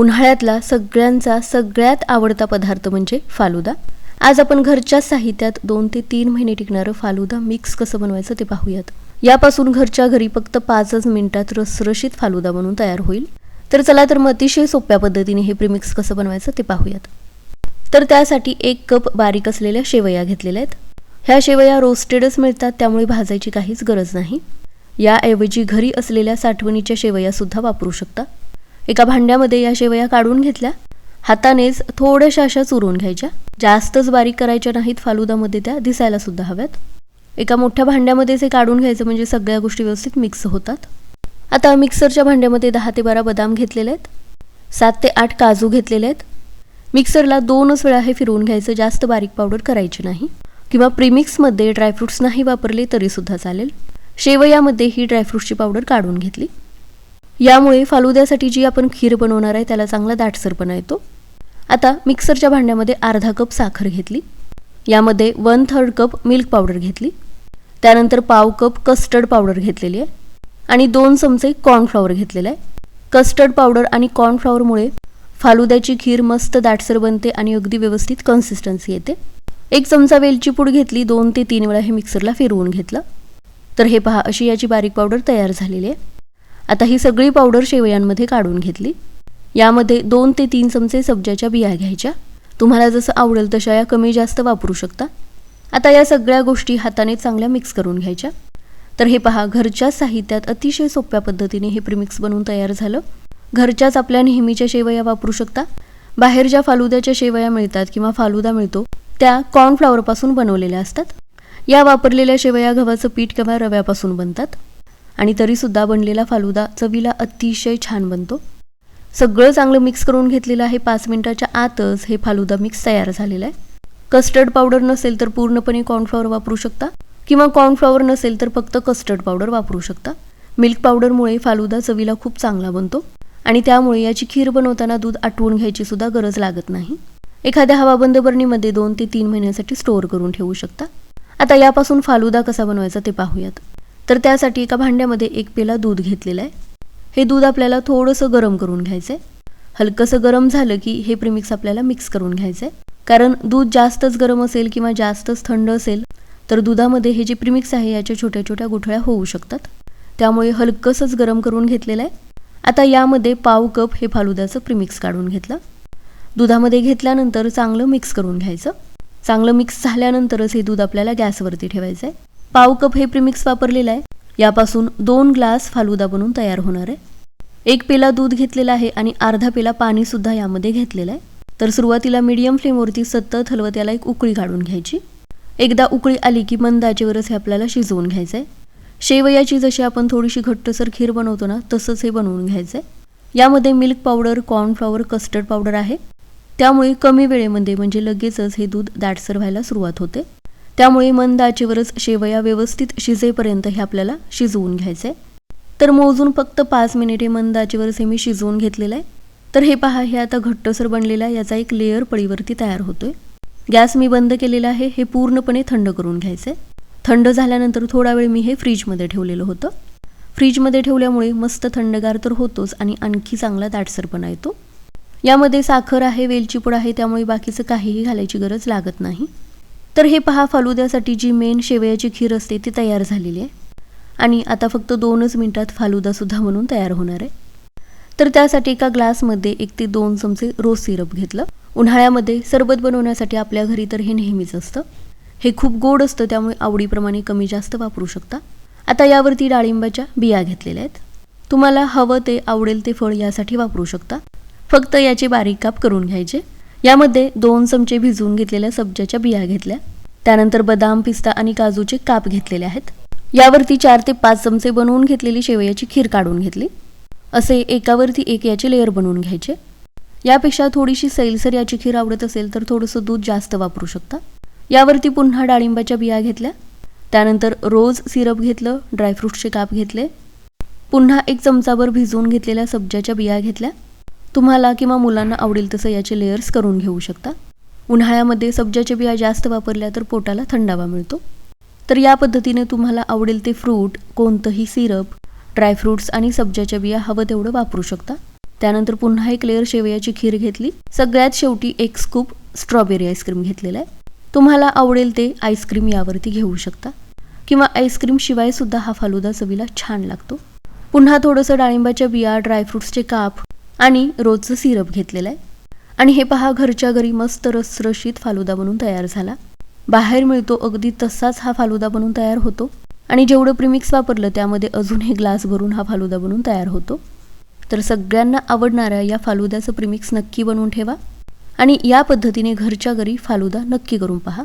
उन्हाळ्यातला सगळ्यांचा सगळ्यात आवडता पदार्थ म्हणजे फालुदा. आज आपण घरच्या साहित्यात दोन ते तीन महिने टिकणारं फालुदा मिक्स कसं बनवायचं ते पाहूयात. यापासून घरच्या घरी फक्त पाचच मिनिटात रसरशीत फालुदा बनवून तयार होईल. तर चला तर मग अतिशय सोप्या पद्धतीने हे प्रिमिक्स कसं बनवायचं ते पाहूयात. तर त्यासाठी एक कप बारीक असलेल्या शेवया घेतलेल्या आहेत. ह्या शेवया रोस्टेडच मिळतात त्यामुळे भाजायची काहीच गरज नाही. याऐवजी घरी असलेल्या साठवणीच्या शेवया सुद्धा वापरू शकता. एका भांड्यामध्ये या शेवया काढून घेतल्या. हातानेच थोड्याशा अशा चुरून घ्यायच्या. जास्तच बारीक करायच्या नाहीत फालुदामध्ये त्या दिसायला सुद्धा हव्यात. एका मोठ्या भांड्यामध्येच हे काढून घ्यायचं म्हणजे सगळ्या गोष्टी व्यवस्थित मिक्स होतात. आता मिक्सरच्या भांड्यामध्ये दहा ते बारा बदाम घेतलेले आहेत. सात ते आठ काजू घेतलेले आहेत. मिक्सरला दोनच वेळा हे फिरवून घ्यायचं जास्त बारीक पावडर करायची नाही. किंवा प्रीमिक्समध्ये ड्रायफ्रुट्स नाही वापरले तरीसुद्धा चालेल. शेवयामध्ये ही ड्रायफ्रुट्सची पावडर काढून घेतली. यामुळे फालुद्यासाठी जी आपण खीर बनवणार आहे त्याला चांगला दाटसरपणा येतो. आता मिक्सरच्या भांड्यामध्ये अर्धा कप साखर घेतली. यामध्ये one third cup milk powder घेतली. त्यानंतर पाव कप कस्टर्ड पावडर घेतलेली आहे. आणि दोन चमचे कॉर्नफ्लॉवर घेतलेला आहे. कस्टर्ड पावडर आणि कॉर्नफ्लॉवरमुळे फालुद्याची खीर मस्त दाटसर बनते आणि अगदी व्यवस्थित कन्सिस्टन्सी येते. एक चमचा वेलची पूड घेतली दोन ते तीन वेळा हे मिक्सरला फिरवून घेतलं. तर हे पहा अशी याची बारीक पावडर तयार झालेली आहे. आता ही सगळी पावडर शेवयांमध्ये काढून घेतली. यामध्ये दोन ते तीन चमचे सब्जाच्या बिया घ्यायच्या. तुम्हाला जसं आवडेल तशा या कमी जास्त वापरू शकता. आता या सगळ्या गोष्टी हाताने चांगल्या मिक्स करून घ्यायच्या. तर हे पहा घरच्या साहित्यात अतिशय सोप्या पद्धतीने हे प्रीमिक्स बनवून तयार झालं. घरच्याच आपल्या नेहमीच्या शेवया वापरू शकता. बाहेर ज्या फालुद्याच्या शेवया मिळतात किंवा फालुदा मिळतो त्या कॉर्नफ्लॉवरपासून बनवलेल्या असतात. या वापरलेल्या शेवया गव्हाचं पीठ किंवा रव्यापासून बनतात. आणि तरीसुद्धा बनलेला फालुदा चवीला अतिशय छान बनतो. सगळं चांगलं मिक्स करून घेतलेलं आहे पाच मिनिटाच्या आतच हे फालुदा मिक्स तयार झालेलं आहे. कस्टर्ड पावडर नसेल तर पूर्णपणे कॉर्नफ्लॉवर वापरू शकता किंवा कॉर्नफ्लॉवर नसेल तर फक्त कस्टर्ड पावडर वापरू शकता. मिल्क पावडरमुळे फालुदा चवीला खूप चांगला बनतो आणि त्यामुळे याची खीर बनवताना दूध आटवून घ्यायची सुद्धा गरज लागत नाही. एखाद्या हवाबंद बरणीमध्ये दोन ते तीन महिन्यासाठी स्टोअर करून ठेवू शकता. आता यापासून फालुदा कसा बनवायचा ते पाहूयात. तर त्यासाठी एका भांड्यामध्ये एक पेला दूध घेतलेलं आहे. हे दूध आपल्याला थोडंसं गरम करून घ्यायचं आहे हलकंसं गरम झालं की हे प्रिमिक्स आपल्याला मिक्स करून घ्यायचं आहे कारण दूध जास्तच गरम असेल किंवा जास्तच थंड असेल तर दुधामध्ये हे जे प्रिमिक्स आहे याच्या छोट्या छोट्या गुठळ्या होऊ शकतात. त्यामुळे हलकंसंच गरम करून घेतलेलं आहे. आता यामध्ये पाव कप हे फालुद्याचं प्रिमिक्स काढून घेतलं. दुधामध्ये घेतल्यानंतर चांगलं मिक्स करून घ्यायचं. चांगलं मिक्स झाल्यानंतरच हे दूध आपल्याला गॅसवरती ठेवायचं आहे पाव कप हे प्रिमिक्स वापरलेलं आहे. यापासून दोन ग्लास फालुदा बनून तयार होणार आहे. एक पेला दूध घेतलेला आहे आणि अर्धा पेला पाणीसुद्धा यामध्ये घेतलेलं आहे. तर सुरुवातीला मीडियम फ्लेमवरती सतत हलवत याला एक उकळी काढून घ्यायची. एकदा उकळी आली की मंद आचेवरच हे आपल्याला शिजवून घ्यायचं आहे शेवयाची जशी आपण थोडीशी घट्टसर खीर बनवतो ना तसंच हे बनवून घ्यायचं आहे यामध्ये milk powder cornflour custard powder आहे. त्यामुळे कमी वेळेमध्ये म्हणजे लगेचच हे दूध दाटसर व्हायला सुरुवात होते. त्यामुळे मंद आचेवरच शेवया व्यवस्थित शिजेपर्यंत हे आपल्याला शिजवून घ्यायचं आहे तर मोजून फक्त पाच मिनिटे मंद आचेवरच हे मी शिजवून घेतलेलं आहे. तर हे पहा हे आता घट्टसर बनलेला आहे. याचा एक लेअर पळीवरती तयार होतोय. गॅस मी बंद केलेला आहे. हे पूर्णपणे थंड करून घ्यायचे थंड झाल्यानंतर थोडा वेळ मी हे फ्रीजमध्ये ठेवलेलं होतं. फ्रीजमध्ये ठेवल्यामुळे मस्त थंडगार तर होतोच आणि आणखी चांगला दाटसरपणा येतो. यामध्ये साखर आहे वेलची पूड आहे त्यामुळे बाकीचं काहीही घालायची गरज लागत नाही. तर हे पहा फालुद्यासाठी जी मेन शेवयाची खीर असते ती तयार झालेली आहे. आणि आता फक्त दोनच मिनिटात फालुदासुद्धा म्हणून तयार होणार आहे. तर त्यासाठी एका ग्लासमध्ये एक ते दोन चमचे रोज सिरप घेतलं. उन्हाळ्यामध्ये सरबत बनवण्यासाठी आपल्या घरी तर हे नेहमीच असतं. हे खूप गोड असतं त्यामुळे आवडीप्रमाणे कमी जास्त वापरू शकता. आता यावरती डाळिंबाच्या बिया घेतलेल्या आहेत. तुम्हाला हवं ते आवडेल ते फळ यासाठी वापरू शकता. फक्त याचे बारीक काप करून घ्यायचे. यामध्ये दोन चमचे भिजवून घेतलेल्या सब्जाच्या बिया घेतल्या. त्यानंतर बदाम पिस्ता आणि काजूचे काप घेतलेले आहेत. यावरती चार ते पाच चमचे बनवून घेतलेली शेवयाची खीर काढून घेतली. असे एकावरती एक याचे लेअर बनवून घ्यायचे. यापेक्षा थोडीशी सैलसर याची खीर आवडत असेल तर थोडंसं दूध जास्त वापरू शकता. यावरती पुन्हा डाळिंबाच्या बिया घेतल्या. त्यानंतर रोज सिरप घेतलं ड्रायफ्रूट्सचे काप घेतले. पुन्हा एक चमचाभर भिजवून घेतलेल्या सब्जाच्या बिया घेतल्या. तुम्हाला किंवा मुलांना आवडेल तसं याचे लेयर्स करून घेऊ शकता. उन्हाळ्यामध्ये सब्जाच्या बिया जास्त वापरल्या तर पोटाला थंडावा मिळतो. तर या पद्धतीने तुम्हाला आवडेल ते फ्रूट कोणतंही सिरप ड्रायफ्रूट्स आणि सब्जाच्या बिया हवं तेवढं वापरू शकता. त्यानंतर पुन्हा एक लेअर शेवयाची खीर घेतली. सगळ्यात शेवटी एक स्कूप स्ट्रॉबेरी आईस्क्रीम घेतलेला आहे. तुम्हाला आवडेल ते आईस्क्रीम यावरती घेऊ शकता. किंवा आईस्क्रीम सुद्धा हा फालुदा चवीला छान लागतो. पुन्हा थोडंसं डाळिंबाच्या बिया ड्रायफ्रुट्सचे काप आणि रोजचं सिरप घेतलेलं आहे. आणि हे पहा घरच्या घरी मस्त रसरशीत फालुदा बनून तयार झाला. बाहेर मिळतो अगदी तसाच हा फालुदा बनून तयार होतो. आणि जेवढं प्रिमिक्स वापरलं त्यामध्ये अजून हे ग्लास भरून हा फालुदा बनून तयार होतो. तर सगळ्यांना आवडणाऱ्या या फालुद्याचं प्रिमिक्स नक्की बनवून ठेवा. आणि या पद्धतीने घरच्या घरी फालुदा नक्की करून पहा.